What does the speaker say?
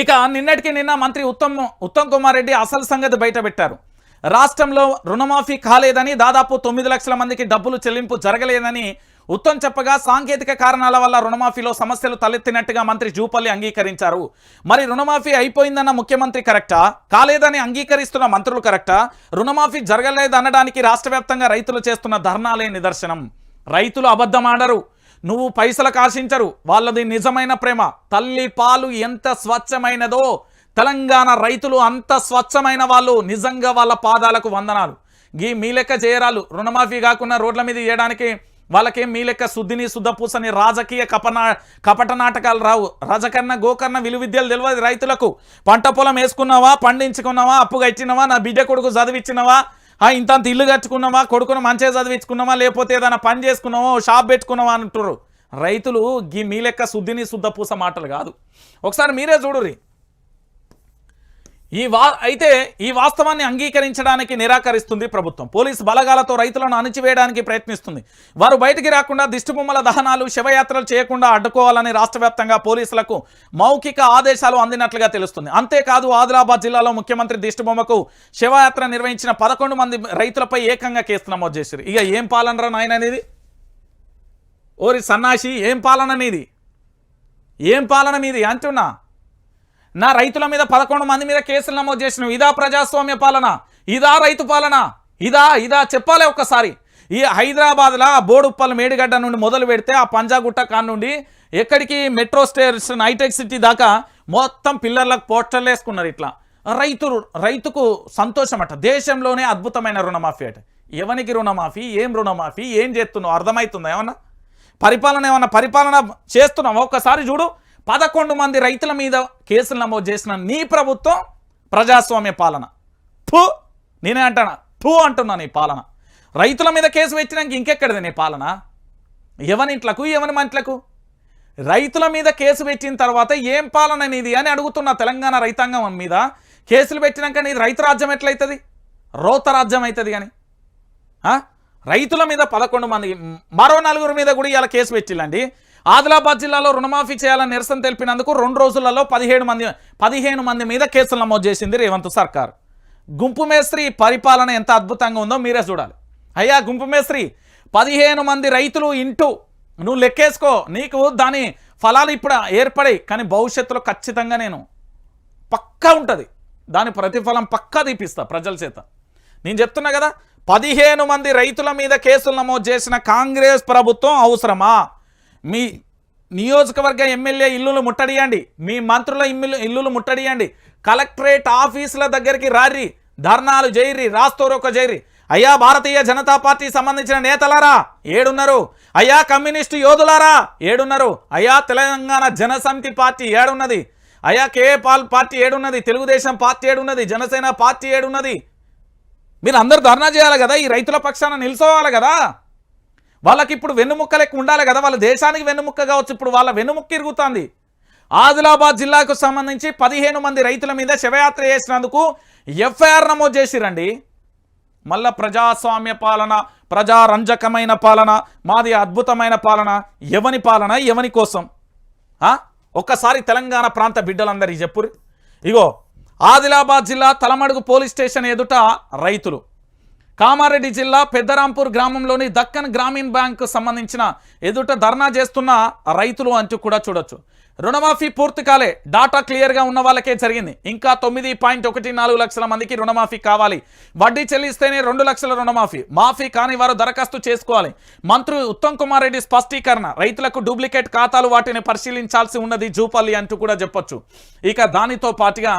ఇక నిన్నటికి నిన్న మంత్రి ఉత్తమ్ ఉత్తమ్ కుమార్ రెడ్డి అసలు సంగతి బయటపెట్టారు రాష్ట్రంలో రుణమాఫీ కాలేదని దాదాపు తొమ్మిది లక్షల మందికి డబ్బులు చెల్లింపు జరగలేదని ఉత్తమ్ చెప్పగా సాంకేతిక కారణాల వల్ల రుణమాఫీలో సమస్యలు తలెత్తినట్టుగా మంత్రి జూపల్లి అంగీకరించారు. మరి రుణమాఫీ అయిపోయిందన్న ముఖ్యమంత్రి కరెక్టా? కాలేదని అంగీకరిస్తున్న మంత్రులు కరెక్టా? రుణమాఫీ జరగలేదనడానికి రాష్ట్ర వ్యాప్తంగా రైతులు చేస్తున్న ధర్నాలే నిదర్శనం. రైతులు అబద్ధమాడరు. నువ్వు పైసలకు ఆశించరు వాళ్ళది నిజమైన ప్రేమ. తల్లి పాలు ఎంత స్వచ్ఛమైనదో తెలంగాణ రైతులు అంత స్వచ్ఛమైన వాళ్ళు నిజంగా వాళ్ళ పాదాలకు వందనాలు. గీ మీ లెక్క చేయరాలు రుణమాఫీ కాకుండా రోడ్ల మీద చేయడానికి వాళ్ళకేం మీ లెక్క శుద్ధిని శుద్ధపూసని రాజకీయ కపనా కపట నాటకాలు రావు. రజకన్న గోకర్ణ విలు విద్యలు తెలియదు రైతులకు. పంట పొలం వేసుకున్నావా పండించుకున్నావా అప్పుగా ఇచ్చినవా నా బిడ్డ కొడుకు చదివిచ్చినవా ఇంత ఇంతంత ఇల్లు కట్టుకున్నామా కొడుకును మంచిగా చదివించుకున్నామా లేకపోతే ఏదైనా పని చేసుకున్నామో షాప్ పెట్టుకున్నామా అంటున్నారు రైతులు గీ మీ లెక్క శుద్ధిని శుద్ధపూస మాటలు కాదు. ఒకసారి మీరే చూడుర్రి. ఈ వా అయితే ఈ వాస్తవాన్ని అంగీకరించడానికి నిరాకరిస్తుంది ప్రభుత్వం. పోలీసు బలగాలతో రైతులను అణిచివేయడానికి ప్రయత్నిస్తుంది. వారు బయటికి రాకుండా దిష్టిబొమ్మల దహనాలు శవయాత్రలు చేయకుండా అడ్డుకోవాలని రాష్ట్ర పోలీసులకు మౌఖిక ఆదేశాలు అందినట్లుగా తెలుస్తుంది. అంతేకాదు ఆదిలాబాద్ జిల్లాలో ముఖ్యమంత్రి దిష్టిబొమ్మకు శవయాత్ర నిర్వహించిన పదకొండు మంది రైతులపై ఏకంగా కేసు నమోదు చేశారు. ఇక ఏం పాలనరా నాయన అనేది? ఓరి సన్నాసి ఏం పాలన నీది ఏం పాలన మీది? అంటున్నా. నా రైతుల మీద పదకొండు మంది మీద కేసులు నమోదు చేసినావు. ఇదా ప్రజాస్వామ్య పాలన. ఇదా రైతు పాలన. ఇదా ఇదా చెప్పాలి ఒక్కసారి. ఈ హైదరాబాద్లో బోడుప్పల్ మేడిగడ్డ నుండి మొదలు పెడితే ఆ పంజాగుట్ట కాన్ నుండి ఎక్కడికి మెట్రో స్టేషన్ హైటెక్ సిటీ దాకా మొత్తం పిల్లర్లకు పోస్టర్లు వేసుకున్నారు ఇట్లా. రైతు రైతుకు సంతోషం అట దేశంలోనే అద్భుతమైన రుణమాఫీ అట. ఎవనికి రుణమాఫీ? ఏం రుణమాఫీ? ఏం చేస్తున్నావు? అర్థమవుతుందా ఏమన్నా? పరిపాలన ఏమన్నా పరిపాలన చేస్తున్నావా? ఒక్కసారి చూడు. పదకొండు మంది రైతుల మీద కేసులు నమోదు చేసిన నీ ప్రభుత్వం ప్రజాస్వామ్య పాలన. ఫు నేనే అంటానా? ఫు అంటున్నా నీ పాలన. రైతుల మీద కేసు పెట్టినాక ఇంకెక్కడిది నీ పాలన? ఎవనింట్లకు ఎవని మంట్లకు రైతుల మీద కేసు పెట్టిన తర్వాత ఏం పాలన నీది అని అడుగుతున్న తెలంగాణ రైతాంగం మీద కేసులు పెట్టినాక నీది రైతు రాజ్యం ఎట్లయితుంది? రోత రాజ్యం అవుతుంది కానీ రైతుల మీద పదకొండు మంది మరో నలుగురు మీద కూడా ఇలా కేసు పెట్టిల్లండి. ఆదిలాబాద్ జిల్లాలో రుణమాఫీ చేయాలని నిరసన తెలిపినందుకు రెండు రోజులలో పదిహేడు మంది పదిహేను మంది మీద కేసులు నమోదు చేసింది రేవంత్ సర్కార్. గుంపు మేస్త్రి పరిపాలన ఎంత అద్భుతంగా ఉందో మీరే చూడాలి. అయ్యా గుంపు మేస్త్రి పదిహేను మంది రైతులు ఇంటూ నువ్వు లెక్కేసుకో నీకు దాని ఫలాలు ఇప్పుడు ఏర్పడాయి కానీ భవిష్యత్తులో ఖచ్చితంగా నేను పక్కా ఉంటుంది. దాని ప్రతిఫలం పక్కా తీపిస్తా ప్రజల చేత. నేను చెప్తున్నా కదా పదిహేను మంది రైతుల మీద కేసులు నమోదు చేసిన కాంగ్రెస్ ప్రభుత్వం అవసరమా? మీ నియోజకవర్గ ఎమ్మెల్యే ఇల్లులు ముట్టడియండి. మీ మంత్రుల ఇల్లు ఇల్లులు ముట్టడియండి. కలెక్టరేట్ ఆఫీసుల దగ్గరికి రారి ధర్నాలు జైరి రాస్తోరొక జైరి అయ్యా భారతీయ జనతా పార్టీ సంబంధించిన నేతలారా ఏడున్నారు. అయ్యా కమ్యూనిస్టు యోధులారా ఏడున్నారు. అయ్యా తెలంగాణ జనసమితి పార్టీ ఏడున్నది. అయ్యా కేఏ పాల్ పార్టీ ఏడున్నది. తెలుగుదేశం పార్టీ ఏడున్నది. జనసేన పార్టీ ఏడున్నది. మీరు అందరు ధర్నా చేయాలి కదా? ఈ రైతుల పక్షాన నిల్చోవాలి కదా? వాళ్ళకి ఇప్పుడు వెన్నుముక్క లెక్క ఉండాలి కదా వాళ్ళ దేశానికి వెన్నుముక్క కావచ్చు ఇప్పుడు వాళ్ళ వెన్నుముక్క ఇరుగుతుంది. ఆదిలాబాద్ జిల్లాకు సంబంధించి పదిహేను మంది రైతుల మీద శవయాత్ర చేసినందుకు ఎఫ్ఐఆర్ నమోదు చేసిరండి. మళ్ళా ప్రజాస్వామ్య పాలన ప్రజారంజకమైన పాలన మాది అద్భుతమైన పాలన ఎవని పాలన ఎవని కోసం? ఒక్కసారి తెలంగాణ ప్రాంత బిడ్డలందరికీ చెప్పురు. ఇగో ఆదిలాబాద్ జిల్లా తలమడుగు పోలీస్ స్టేషన్ ఎదుట రైతులు. కామారెడ్డి జిల్లా పెద్దరాంపూర్ గ్రామంలోని దక్కన్ గ్రామీణ బ్యాంకు సంబంధించిన ఎదుట ధర్నా చేస్తున్న రైతులు అంటూ కూడా చూడొచ్చు. రుణమాఫీ పూర్తి కాలే. డాటా క్లియర్గా ఉన్న వాళ్ళకే జరిగింది. ఇంకా తొమ్మిది పాయింట్ ఒకటి నాలుగు లక్షల మందికి రుణమాఫీ కావాలి. వడ్డీ చెల్లిస్తేనే రెండు లక్షల రుణమాఫీ. మాఫీ కాని వారు దరఖాస్తు చేసుకోవాలి. మంత్రి ఉత్తమ్ కుమార్ రెడ్డి స్పష్టీకరణ. రైతులకు డూప్లికేట్ ఖాతాలు వాటిని పరిశీలించాల్సి ఉన్నది జూపల్లి అంటూ కూడా చెప్పొచ్చు. ఇక దానితో పాటుగా